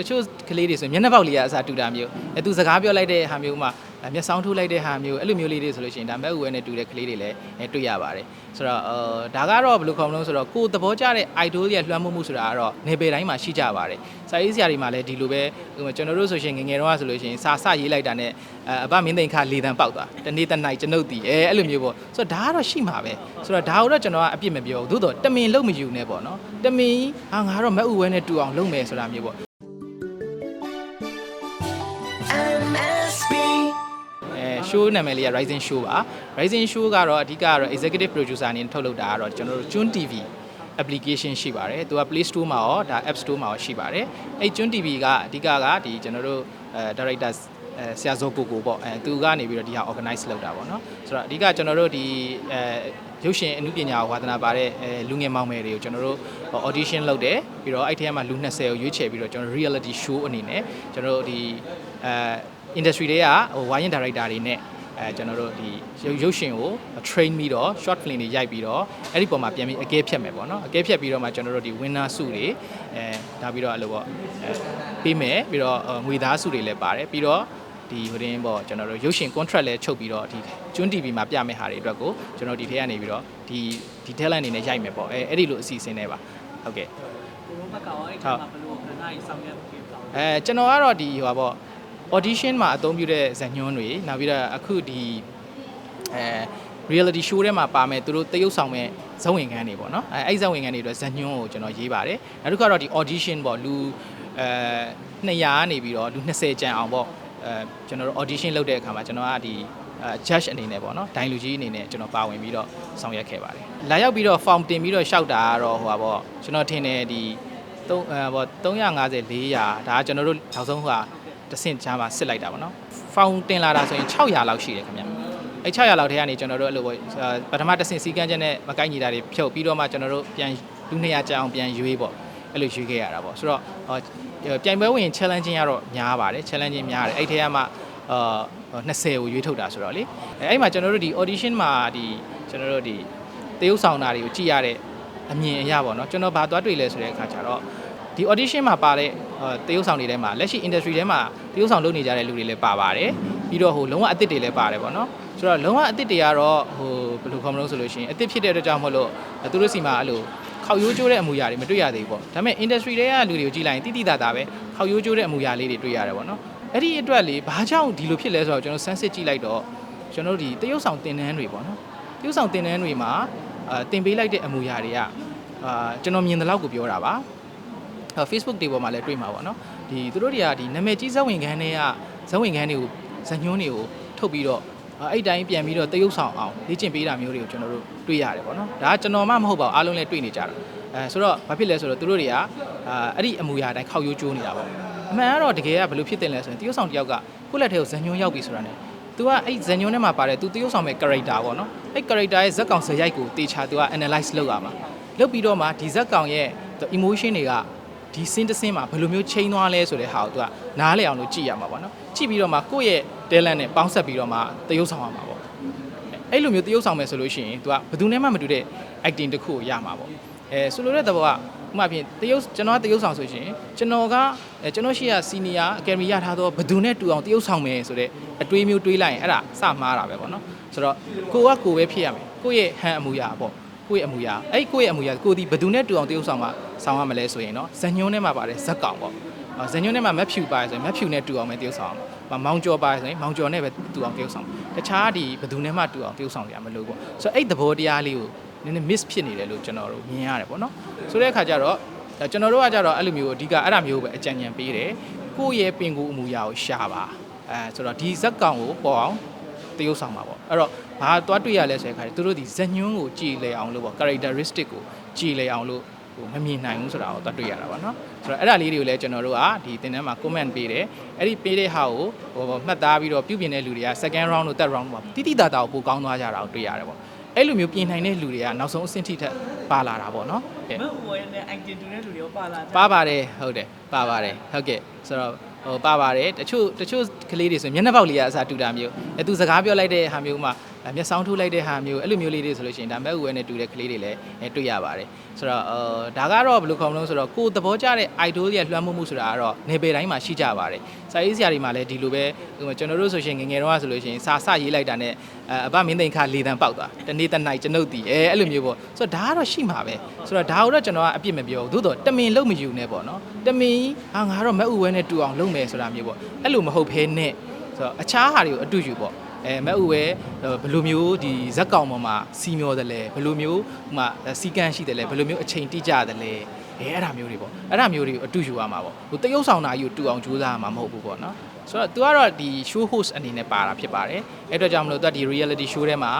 တချို့ကလေးတွေဆိုမျက်နှာပေါက်လေးကအစားတူတာမျိုးအဲသူစကားပြောလိုက်တဲ့ဟာမျိုးမှအဲမျက်စောင်းထိုးလိုက်တဲ့ဟာမျိုးအဲ့လိုမျိုးလေးတွေဆိုလို့ရှိရင်ဒါမဲ့ဥဝဲနဲ့တူတဲ့ကလေးတွေလည်းအဲတွေ့ရပါတယ်ဆိုတော့အာဒါကတော့ဘယ်လိုခေါ်မလို့ဆိုတော့ကိုယ်သဘောကျတဲ့ idol ရဲ့လွှမ်းမိုးမှုဆိုတာကတော့နေပယ်တိုင်းမှာရှိကြပါတယ်စာရေးဆရာတွေမှာလည်းဒီလိုပဲဟိုကျွန်တော်တို့ဆိုရှင်ငယ်ငယ်တုန်းကဆိုလို့ရှိရင်စာစရေးလိုက်တာနဲ့အဲအဘမင်းသိန်ခလေတံပေါက်သွားတနေ့တစ်နိုင်ကျွန်ုပ်တည်အဲအဲ့လိုမျိုးပေါ့ဆိုတော့ဒါကတော့ရှိမှာပဲဆိုတော့ဒါကိုတော့ကျွန်တော်ကအပြစ်မပြောဘူးသို့တော့တမင်လုံးမယူနဲ့ပေါ့နော်တမင်ဟာငါတော့မဲ့ဥဝဲနဲ့တူအောင်လုပ်မယ်ဆိုတာမျိုးပေါ့ show နာမည်လေးက Rising Show ပါ Rising Show ကတော့အဓိကကတော့ executive producer အနေနဲ့ထုတ်လုပ်တာကတော့ကျွန်တော်တို့ Chun TV application ရှိပါတယ်သူက Play Store မှာရောဒါ App Store မှာရောရှိပါတယ်အဲ Chun TV ကအဓိကကဒီကျွန်တော်တို့အဲ director အဲဆရာဇောကိုကိုပေါ့အဲသူကနေပြီးတော့ဒီဟာ organize လုပ်တာပေါ့နော်ဆိုတော့အဓိကကျွန်တော်တို့ဒီအဲရုပ်ရှင်အမှုပညာကိုဝါသနာပါတဲ့အဲလူငယ်မောင်မယ်တွေကိုကျွန်တော်တို့ audition လုပ်တယ်ပြီးတော့အဲ့ထဲမှာလူ20ကိုရွေးချယ်ပြီးတော့ကျွန်တော်တို့ reality show အနေနဲ့ကျွန်တော်တို့ဒီအဲ industry တွေကဟိုဝိုင်းရင် director တွေနဲ့အဲကျွန်တော်တို့ဒီရုပ်ရုပ်ရှင်ကို train ပြီးတော့ short film တွေရိုက်ပြီးတော့အဲ့ဒီပုံမှာပြန်ပြီးအကဲဖြတ်မယ်ပေါ့နော်အကဲဖြတ်ပြီးတော့မှကျွန်တော်တို့ဒီ winner စုတွေအဲဒါပြီးတော့အဲ့လိုပေါ့အဲပေးမယ်ပြီးတော့ငွေသားစုတွေလည်းပါတယ်ပြီးတော့ဒီဟိုတင်းပေါ့ကျွန်တော်တို့ရုပ်ရှင် contract လည်းချုပ်ပြီးတော့ဒီကျွန်း TV မှာပြမယ့်ဟာတွေအတွက်ကိုကျွန်တော်ဒီထဲကနေပြီးတော့ဒီဒီ talent အနေနဲ့ရိုက်မယ်ပေါ့အဲအဲ့ဒီလိုအစီအစဉ်တွေပါဟုတ်ကဲ့ကိုရိုဘက်ကရောအဲ့ဒီမှာဘယ်လိုခဏကြီးဆောင်ရွက်ပေးပါလဲအဲကျွန်တော်ကတော့ဒီဟိုပါပေါ့ audition မှာအသုံးပြုတဲ့ဇာတ်ညွှန်းတွေနောက်ပြီးတော့အခုဒီအဲ reality show ထဲမှာပါမယ်သူတို့တရုပ်ဆောင်မဲ့ဇဝင်ခန်းတွေပေါ့နော်အဲအဲ့ဇဝင်ခန်းတွေအတွက်ဇာတ်ညွှန်းကိုကျွန်တော်ရေးပါတယ်နောက်တစ်ခါတော့ဒီ audition ပေါ့လူအဲ200ကနေပြီးတော့လူ20ကျန်အောင်ပေါ့အဲကျွန်တော်တို့ audition လုပ်တဲ့အခါမှာကျွန်တော်ကဒီအဲ judge အနေနဲ့ပေါ့နော်ဒိုင်လူကြီးအနေနဲ့ကျွန်တော်ပါဝင်ပြီးတော့ဆောင်ရွက်ခဲ့ပါတယ်လာရောက်ပြီးတော့ form တင်ပြီးတော့ရှောက်တာကတော့ဟိုပါပေါ့ကျွန်တော်ထင်တယ်ဒီ3အဲပေါ့350 400ဒါကကျွန်တော်တို့နောက်ဆုံးဟိုဟာ တစ်ဆင့်ချမ်းမှာစစ်လိုက်တာပေါ့နော်ဖောင်တင်လာတာဆိုရင်600လောက်ရှိတယ်ခင်ဗျအဲ600လောက်ထဲကနေကျွန်တော်တို့အဲ့လိုပေါ့အာပထမတစ်ဆင့်စီကန်းချက်နဲ့မကိုက်ညီတာတွေဖြုတ်ပြီးတော့မှကျွန်တော်တို့ပြန်လူ200ကျအောင်ပြန်ရွေးပေါ့အဲ့လိုရွေးခဲ့ရတာပေါ့ဆိုတော့ဟောပြိုင်ပွဲဝင် challenging ကတော့များပါတယ် challenging များတယ်အဲ့ထဲကမှအာ20ကိုရွေးထုတ်တာဆိုတော့လေအဲအဲ့မှာကျွန်တော်တို့ဒီ audition မှာဒီကျွန်တော်တို့ဒီတရုပ်ဆောင်တာတွေကိုကြည့်ရတဲ့အမြင်အရပေါ့နော်ကျွန်တော်ဘာသွားတွေ့လဲဆိုတဲ့အခါကျတော့ ဒီ audition မှာပါတဲ့တရုပ်ဆောင်တွေထဲမှာလက်ရှိ industry ထဲမှာတရုပ်ဆောင်လုပ်နေကြတဲ့လူတွေလည်းပါပါတယ်ပြီးတော့ဟိုလုံးဝအစ်စ်တွေလည်းပါတယ်ပေါ့နော်ဆိုတော့လုံးဝအစ်စ်တွေကတော့ဟိုဘယ်လိုခေါ်မလို့ဆိုလို့ရှိရင်အစ်စ်ဖြစ်တဲ့အတွက်ကြောင့်မလို့သူတို့စီမှာအဲ့လိုခောက်ရိုးကျိုးတဲ့အမူအရာတွေမတွေ့ရသေးဘူးပေါ့ဒါပေမဲ့ industry တွေကလူတွေကိုကြည့်လိုက်ရင်တိတိတသာပဲခောက်ရိုးကျိုးတဲ့အမူအရာလေးတွေတွေ့ရတယ်ပေါ့နော်အဲ့ဒီအတွက်လေဘာကြောင့်ဒီလိုဖြစ်လဲဆိုတော့ကျွန်တော်ဆန်းစစ်ကြည့်လိုက်တော့ကျွန်တော်တို့ဒီတရုပ်ဆောင်တင်နန်းတွေပေါ့နော်တရုပ်ဆောင်တင်နန်းတွေမှာအာတင်ပေးလိုက်တဲ့အမူအရာတွေကအာကျွန်တော်မြင်တဲ့လောက်ကိုပြောတာပါအဲ Facebook တွေပေါ်မှာလည်းတွေ့မှာပေါ့နော်ဒီသူတို့တွေကဒီနာမည်ကြီးဇက်ဝင်ခန်းတွေကဇက်ဝင်ခန်းတွေကိုဇက်ညွှန်းတွေကိုထုတ်ပြီးတော့အဲ့တိုင်းပြန်ပြီးတော့တရုတ်ဆောင်အောင်လေ့ကျင့်ပေးတာမျိုးတွေကိုကျွန်တော်တို့တွေ့ရတယ်ပေါ့နော်ဒါကကျွန်တော်မှမဟုတ်ပါဘူးအားလုံးလည်းတွေ့နေကြတာအဲဆိုတော့ဘာဖြစ်လဲဆိုတော့သူတို့တွေကအဲ့ဒီအမူအရာတိုင်းခောက်ရိုးကျိုးနေတာပေါ့အမှန်ကတော့တကယ်ကဘယ်လိုဖြစ်တယ်လဲဆိုရင်တရုတ်ဆောင်တယောက်ကကိုယ့်လက်ထဲကိုဇက်ညွှန်းရောက်ပြီဆိုတာ ਨੇ သူကအဲ့ဇက်ညွှန်းထဲမှာပါတယ်သူတရုတ်ဆောင်မဲ့ character ပေါ့နော်အဲ့ character ရဲ့ဇက်ကောင်ဇက်ရိုက်ကိုတေချာသူက analyze လုပ်ရမှာလုပ်ပြီးတော့မှဒီဇက်ကောင်ရဲ့ emotion တွေက ဒီစင်းတစ်စင်းမှာဘယ်လိုမျိုးချိန်သွားလဲဆိုတဲ့ဟာကိုသူကနားလည်အောင်လို့ကြည့်ရမှာပေါ့နော်ကြည့်ပြီးတော့မှကိုယ့်ရဲ့ talent နဲ့ပေါင်းဆက်ပြီးတော့မှတရုပ်ဆောင်ရမှာပေါ့အဲ့လိုမျိုးတရုပ်ဆောင်မယ်ဆိုလို့ရှိရင်သူကဘယ်သူနဲ့မှမတူတဲ့ acting တစ်ခုကိုရမှာပေါ့အဲဆိုလိုတဲ့သဘောကဥပမာဖြင့်တရုပ်ကျွန်တော်ကတရုပ်ဆောင်ဆိုရှင်ကျွန်တော်ကအဲကျွန်တော်ရှိရ senior academy ရထားတော့ဘယ်သူနဲ့တူအောင်တရုပ်ဆောင်မယ်ဆိုတဲ့အတွေးမျိုးတွေးလိုက်ရင်အဲ့ဒါစမှားတာပဲပေါ့နော်ဆိုတော့ကိုကကိုပဲဖြစ်ရမယ်ကိုယ့်ရဲ့ဟန်အမူအရာပေါ့ ကိုယ့်ရဲ့အမူအရာအဲ့ကိုယ့်ရဲ့အမူအရာကိုဒီဘယ်သူနဲ့တူအောင်တရုပ်ဆောင်မှာဆောင်ရမလဲဆိုရင်တော့ဇညွန်းထဲမှာပါတယ်ဇက်ကောင်ပေါ့အော်ဇညွန်းထဲမှာမက်ဖြူပါတယ်ဆိုရင်မက်ဖြူနဲ့တူအောင်ပဲတရုပ်ဆောင်အောင်မောင်ကျော်ပါတယ်ဆိုရင်မောင်ကျော်နဲ့ပဲတူအောင်တရုပ်ဆောင်တခြားဒီဘယ်သူနဲ့မှတူအောင်တရုပ်ဆောင်ရမလို့ပေါ့ဆိုတော့အဲ့သဘောတရားလေးကိုနည်းနည်း miss ဖြစ်နေတယ်လို့ကျွန်တော်တို့မြင်ရတယ်ပေါ့နော်ဆိုတဲ့အခါကျတော့ကျွန်တော်တို့ကကြတော့အဲ့လိုမျိုးအဓိကအဲ့ဒါမျိုးပဲအကြံဉာဏ်ပေးတယ်ကိုယ့်ရဲ့ပင်ကိုယ်အမူအရာကိုရှာပါအဲဆိုတော့ဒီဇက်ကောင်ကိုပေါ်အောင် တရုပ်ဆောင်ပါပေါ့အဲ့တော့ဘာသွားတွေ့ရလဲဆိုတဲ့ခါကျသူတို့ဒီဇညွန်းကိုကြည်လေအောင်လို့ပေါ့ characteristic ကိုကြည်လေအောင်လို့ဟိုမမြင်နိုင်ဘူးဆိုတာကိုသွားတွေ့ရတာပေါ့နော်ဆိုတော့အဲ့ဒါလေးတွေကိုလည်းကျွန်တော်တို့ကဒီတင်တန်းမှာ comment ပေးတယ်အဲ့ဒီပေးတဲ့ဟာကိုဟိုမှတ်သားပြီးတော့ပြုပြင်တဲ့လူတွေက second round တို့ third round တို့မှာတိတိတတာကိုပိုကောင်းသွားကြတာကိုတွေ့ရတယ်ပေါ့အဲ့လိုမျိုးပြင်နိုင်တဲ့လူတွေကနောက်ဆုံးအဆင့်ထိထက်ပါလာတာပေါ့နော်ဟုတ်မဟုတ်ဘူးနဲ့ acting တူတဲ့လူတွေရောပါလာကြပါပါတယ်ဟုတ်တယ်ပါပါတယ်ဟုတ်ကဲ့ဆိုတော့ ဟိုပါပါတယ်တချို့တချို့ကလေးတွေဆိုရင်မျက်နှာပေါက်လေးကအစားတူတာမျိုးအဲသူစကားပြောလိုက်တဲ့ဟာမျိုးမှအဲ မျက်စောင်းထိုးလိုက်တဲ့ဟာမျိုးအဲ့လိုမျိုးလေးတွေဆိုလို့ရှိရင်ဒါမဲ့ဥဝဲနဲ့တူတဲ့ကလေးတွေလည်းအဲတွေ့ရပါတယ်ဆိုတော့အာဒါကတော့ဘယ်လိုခေါ်မလို့ဆိုတော့ကိုယ်သဘောကျတဲ့ idol ရဲ့လွှမ်းမိုးမှုဆိုတာကတော့နေပယ်တိုင်းမှာရှိကြပါတယ်စာရေးဆရာတွေမှာလည်းဒီလိုပဲဟိုကျွန်တော်တို့ဆိုရှင်ငယ်ငယ်တော့ဆိုလို့ရှိရင်စာစရေးလိုက်တာနဲ့အဲအဘမင်းသိန်ခါလေတံပေါက်သွားတနေ့တစ်နိုင်ကျွန်ုပ်တည်အဲအဲ့လိုမျိုးပေါ့ဆိုတော့ဒါကတော့ရှိမှာပဲဆိုတော့ဒါကိုတော့ကျွန်တော်ကအပြစ်မပြောဘူးသို့တော့တမင်လုံးမယူနဲ့ပေါ့နော်တမင်ဟာငါတော့မဲ့ဥဝဲနဲ့တူအောင်လုပ်မယ်ဆိုတာမျိုးပေါ့အဲ့လိုမဟုတ်ဘဲနဲ့ဆိုတော့အခြားဟာတွေကိုအတူယူပေါ့ အဲမဲ့ဥပဲဘယ်လိုမျိုးဒီဇက်ကောင်ပေါ်မှာစီမျောတယ်လဲဘယ်လိုမျိုးဟိုမှာစီကန်းရှိတယ်လဲဘယ်လိုမျိုးအချိန်တိကျတယ်လဲအဲအဲ့ဒါမျိုးတွေပေါ့အဲ့ဒါမျိုးတွေကိုအတူယူရမှာပေါ့ဟိုတရုပ်ဆောင်တာကြီးကိုတူအောင်ကြိုးစားရမှာမဟုတ်ဘူးပေါ့နော်ဆိုတော့ तू ကတော့ဒီ show host အနေနဲ့ပါတာဖြစ်ပါတယ်အဲ့အတွက်ကြောင့်မလို့ तू ဒီ reality show ထဲမှာ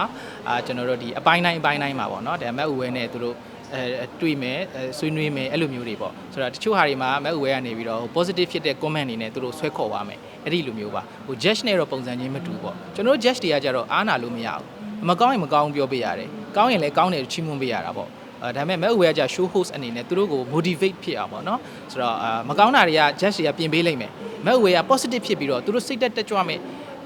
အာကျွန်တော်တို့ဒီအပိုင်းတိုင်းအပိုင်းတိုင်းမှာပေါ့နော်ဒါမဲ့ဥဝဲနဲ့သူတို့ အဲတွေ့မယ်အဲဆွေးနွေးမယ်အဲ့လိုမျိုးတွေပေါ့ဆိုတော့တချို့ဟာတွေမှာမဲ့ဥဝဲကနေပြီးတော့ positive ဖြစ်တဲ့ comment အနေနဲ့သူတို့ဆွဲခေါ်သွားမယ်အဲ့ဒီလိုမျိုးပါဟို judge နဲ့တော့ပုံစံချင်းမတူပေါ့ကျွန်တော်တို့ judge တွေကကြတော့အားနာလို့မရဘူးမကောင်းရင်မကောင်းပြောပေးရတယ်ကောင်းရင်လည်းကောင်းတယ်ချီးမွမ်းပေးရတာပေါ့အဲဒါပေမဲ့မဲ့ဥဝဲကကြ show host အနေနဲ့သူတို့ကို motivate ဖြစ်အောင်ပေါ့နော်ဆိုတော့အာမကောင်းတာတွေက judge တွေကပြင်ပေးလိုက်မယ်မဲ့ဥဝဲက positive ဖြစ်ပြီးတော့သူတို့စိတ်တက်တက်ကြွမယ်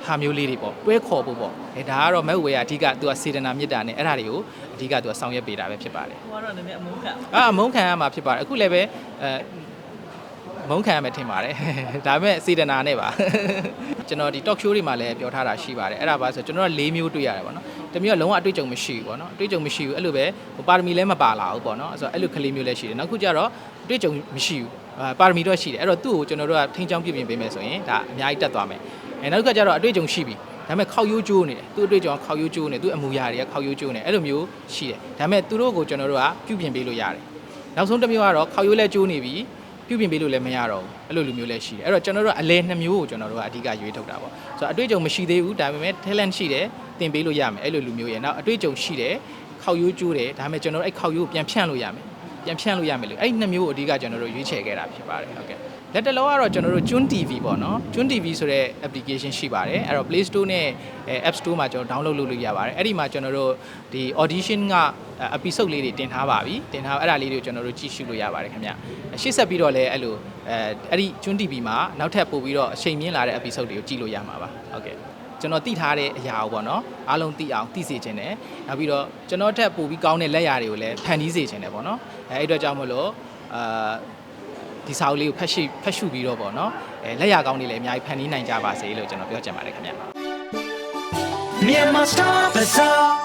ဟာမျိုးလေးတွေပေါ့တွဲခေါ်ဖို့ပေါ့အဲဒါကတော့မဲ့ဥဝဲကအဓိကသူကစေတနာမေတ္တာနဲ့အဲ့ဒါတွေကိုအဓိကသူကဆောင်ရွက်ပေးတာပဲဖြစ်ပါတယ်ကိုကတော့နည်းနည်းအမုန်းခံအာအမုန်းခံရမှာဖြစ်ပါတယ်အခုလည်းပဲအဲမုန်းခံရမယ်ထင်ပါတယ်ဒါပေမဲ့စေတနာနဲ့ပါကျွန်တော်ဒီ talk show တွေမှာလည်းပြောထားတာရှိပါတယ်အဲ့ဒါပါဆိုကျွန်တော်က၄မျိုးတွေ့ရတယ်ပေါ့နော်တစ်မျိုးကလုံးဝအတွေ့အကြုံမရှိဘူးပေါ့နော်အတွေ့အကြုံမရှိဘူးအဲ့လိုပဲဟိုပါရမီလည်းမပါလာဘူးပေါ့နော်ဆိုတော့အဲ့လိုကလေးမျိုးလည်းရှိတယ်နောက်ခုကျတော့အတွေ့အကြုံမရှိဘူးအာပါရမီတော့ရှိတယ်အဲ့တော့သူ့ကိုကျွန်တော်တို့ကထိန်းချောင်းပြပြင်ပေးမယ်ဆိုရင်ဒါအများကြီးတက်သွားမယ် အဲနောက်တစ်ခါကျတော့အတွေ့အကြုံရှိပြီဒါပေမဲ့ခောက်ရိုးကျိုးနေတယ်သူ့အတွေ့အကြုံကခောက်ရိုးကျိုးနေသူ့အမူအရာတွေကခောက်ရိုးကျိုးနေအဲ့လိုမျိုးရှိတယ်ဒါပေမဲ့သူတို့ကိုကျွန်တော်တို့ကပြုပြင်ပေးလို့ရတယ်နောက်ဆုံးတစ်မျိုးကတော့ခေါက်ရိုးလဲကျိုးနေပြီပြုပြင်ပေးလို့လည်းမရတော့ဘူးအဲ့လိုလူမျိုးလည်းရှိတယ်အဲ့တော့ကျွန်တော်တို့ကအလဲနှစ်မျိုးကိုကျွန်တော်တို့ကအဓိကရွေးထုတ်တာပေါ့ဆိုတော့အတွေ့အကြုံမရှိသေးဘူးဒါပေမဲ့ talent ရှိတယ်သင်ပေးလို့ရမယ်အဲ့လိုလူမျိုးရဲ့နောက်အတွေ့အကြုံရှိတယ်ခေါက်ရိုးကျိုးတယ်ဒါပေမဲ့ကျွန်တော်တို့အဲ့ခေါက်ရိုးကိုပြန်ဖြန့်လို့ရမယ်ပြန်ဖြန့်လို့ရမယ်လို့အဲ့နှစ်မျိုးကိုအဓိကကျွန်တော်တို့ရွေးချယ်ခဲ့တာဖြစ်ပါတယ်ဟုတ်ကဲ့ လက်တလောကတော့ကျွန်တော်တို့ Jun TV ပေါ့နော် Jun TV ဆိုတဲ့ application ရှိပါတယ်အဲ့တော့ Play Store နဲ့ App Store မှာကျွန်တော် download လုပ်လို့ရပါတယ်အဲ့ဒီမှာကျွန်တော်တို့ဒီ audition က episode လေးတွေတင်ထားပါပြီတင်ထားအဲ့ဒါလေးတွေကိုကျွန်တော်တို့ကြည့်ရှုလို့ရပါတယ်ခင်ဗျရှေ့ဆက်ပြီးတော့လည်းအဲ့လိုအဲအဲ့ဒီ Jun TV မှာနောက်ထပ်ပို့ပြီးတော့အချိန်မြင့်လာတဲ့ episode တွေကိုကြည့်လို့ရမှာပါဟုတ်ကဲ့ကျွန်တော်သိထားတဲ့အရာကိုပေါ့နော်အားလုံးသိအောင်သိစေချင်တယ်နောက်ပြီးတော့ကျွန်တော်ထက်ပိုပြီးကောင်းတဲ့လက်ရာတွေကိုလည်းဖန်တီးစေချင်တယ်ပေါ့နော်အဲအဲ့အတွက်ကြောင့်မလို့အာ ဒီစာအုပ်လေးကိုဖတ်ရှိဖတ်ရှုပြီးတော့ပေါ့နော်အဲလက်ရာကောင်းတွေလည်းအများကြီးဖန်တီးနိုင်ကြပါစေလို့ကျွန်တော်ပြောချင်ပါတယ်ခင်ဗျ Myanmar Star Bazaar.